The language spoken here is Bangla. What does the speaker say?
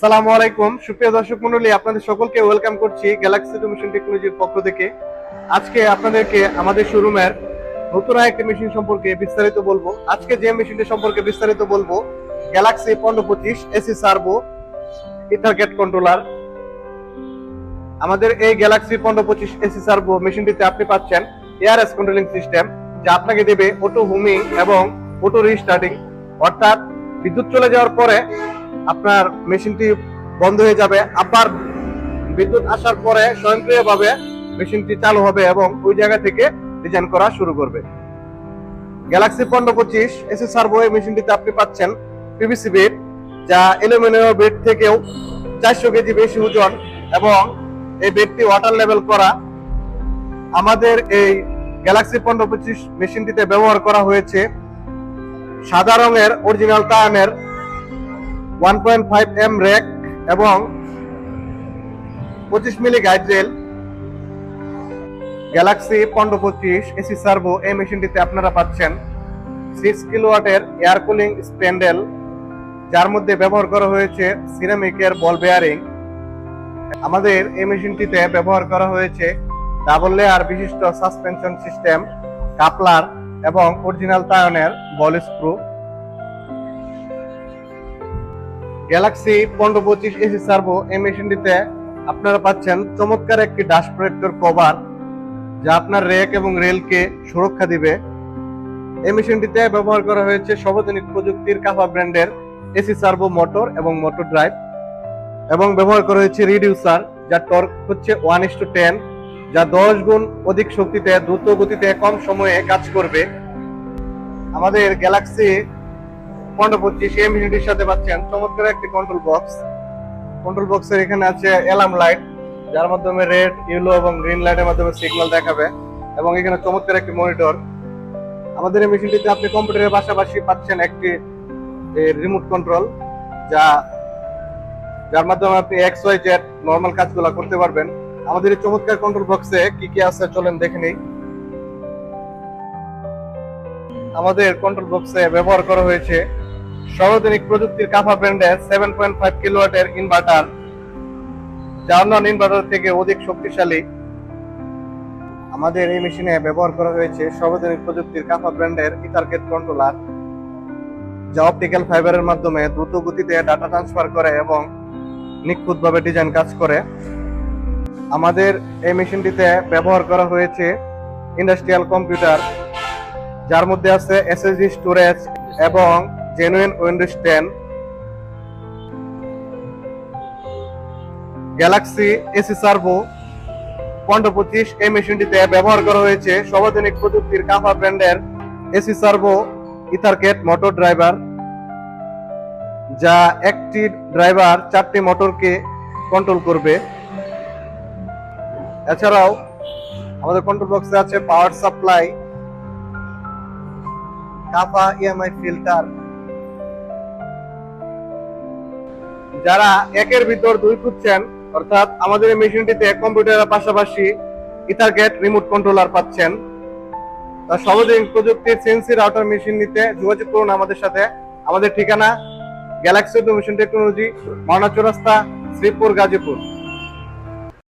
সালামু আলাইকুম। সুপ্রিয় দর্শক মন্ডলী আপনাদের সকলকে ওয়েলকাম করছি গ্যালাক্সি অটোমেশন টেকনোলজির পক্ষ থেকে। আজকে আপনাদেরকে আমাদের শোরুমের নতুন একটি মেশিন সম্পর্কে বিস্তারিত বলব। আজকে যে মেশিনটি সম্পর্কে বিস্তারিত বলব গ্যালাক্সি পনেরো পঁচিশ এসি সার্ভো ইথারগেট কন্ট্রোলার আমাদের এই গ্যালাক্সি পনেরো পঁচিশ এসি সার্ভো মেশিনটিতে আপনি পাচ্ছেন এআরএস কন্ট্রোলিং সিস্টেম যা আপনাকে দেবে অটো হুমিং এবং অটো রিস্টার্টিং অর্থাৎ বিদ্যুৎ চলে যাওয়ার পরে আপনার মেশিনটি বন্ধ হয়ে যাবে। আবার বিদ্যুৎ আসার পরে স্বয়ংক্রিয়ভাবে মেশিনটি চালু হবে এবং ওই জায়গা থেকে ডিজাইন করা শুরু করবে। গ্যালাক্সি পনেরো পঁচিশ এসি সার্ভো এই মেশিনটিতে আপনি পাচ্ছেন পিভিসি বেড যা অ্যালুমিনিয়াম বেড থেকেও চারশো কেজি বেশি ওজন এবং এই বেডটি ওয়াটার লেভেল করা। আমাদের এই গ্যালাক্সি পনেরো পঁচিশ মেশিনটিতে ব্যবহার করা হয়েছে সাদা রঙের original টায়ামের one point five M rack এবং পঁচিশ মিলি গাইড গ্যালাক্সি পনেরো পঁচিশ এসি সার্ভো এই মেশিনটিতে আপনারা পাচ্ছেন সিক্স কিলোওয়াটের এয়ার কুলিং স্প্যান্ডেল যার মধ্যে ব্যবহার করা হয়েছে সিরামিকের বল বেয়ারিং আমাদের এই মেশিনটিতে ব্যবহার করা হয়েছে ডাবল লেয়ার বিশিষ্ট সাসপেনশন সিস্টেম কাপলার এবং অরিজিনাল তায়নের বল স্ক্রু গ্যালাক্সি পনেরো পঁচিশ এসি সার্ভো এই মেশিনটিতে আপনারা পাচ্ছেন চমৎকার একটি ডাশ প্রোটেক্টর কভার যা আপনার রেক এবং রেলকে সুরক্ষা দিবে। এই মেশিনটিতে ব্যবহার করা হয়েছে সর্বজনিক প্রযুক্তির কাফা ব্র্যান্ডের এসি সার্ভো মোটর এবং মোটর ড্রাইভ এবং ব্যবহার করা হয়েছে রিডিউসার যার টর্ক হচ্ছে ওয়ান ইস টু টেন যা দশ গুণ অধিক শক্তিতে দ্রুত গতিতে কম সময়ে কাজ করবে। আমাদের গ্যালাক্সি পনেরো পঁচিশ এই মেশিনটির সাথে পাচ্ছেন। চমৎকার একটি কন্ট্রোল বক্স কন্ট্রোল বক্সের এখানে আছে অ্যালার্ম লাইট যার মাধ্যমে রেড ইয়েলো এবং গ্রিন লাইটের মাধ্যমে সিগন্যাল দেখাবে এবং এখানে চমৎকার একটি মনিটর আমাদের এই মেশিনটিতে আপনি কম্পিউটারের পাশাপাশি পাচ্ছেন একটি রিমোট কন্ট্রোল যা, যার মাধ্যমে আপনি এক্স ওয়াই জেড নর্মাল কাজগুলো করতে পারবেন। আমাদের এই চমৎকার কন্ট্রোল বক্সে কি কি আছে চলেন দেখে নিই। আমাদের কন্ট্রোল বক্সে ব্যবহার করা হয়েছে সর্বাধুনিক প্রযুক্তির কাফা ব্র্যান্ডের সেভেন পয়েন্ট ফাইভ কিলোওয়াটের ইনভার্টার অন্যান্য ইনভার্টার থেকে অধিক শক্তিশালী। আমাদের এই মেশিনে ব্যবহার করা হয়েছে সর্বাধুনিক প্রযুক্তির কাফা ব্র্যান্ডের ইথারগেট কন্ট্রোলার যা অপটিক্যাল ফাইবারের মাধ্যমে দ্রুত গতিতে ডাটা ট্রান্সফার করে এবং নিখুঁতভাবে ডিজাইন কাজ করে। আমাদের এই মেশিনটিতে ব্যবহার করা হয়েছে ইন্ডাস্ট্রিয়াল কম্পিউটার যার মধ্যে আছে এসএসডি স্টোরেজ এবং genuine Windows ten Galaxy AC servo পনেরো পঁচিশ এই মেশিনটিতে ব্যবহার করা হয়েছে সর্বাধুনিক প্রযুক্তির কাফা ব্র্যান্ডের AC servo EtherCAT motor driver যা একটি ড্রাইভার চারটি মোটরকে কন্ট্রোল করবে। এছাড়াও আমাদের কন্ট্রোল বক্সে আছে পাওয়ার সাপ্লাই কাপা ইএমআই ফিল্টার যারা একের ভিতর দুই খুঁজছেন, অর্থাৎ আমাদের এই মেশিনটিতে কম্পিউটারের পাশাপাশি ইথারগেট রিমোট কন্ট্রোলার পাচ্ছেন। তার সহজেই প্রযুক্তির সেন্সি রাউটার মেশিন নিতে যোগাযোগ করুন আমাদের সাথে। আমাদের ঠিকানা গ্যালাক্সি অটোমেশন টেকনোলজি, মাওনা রাস্তা শ্রীপুর, গাজীপুর।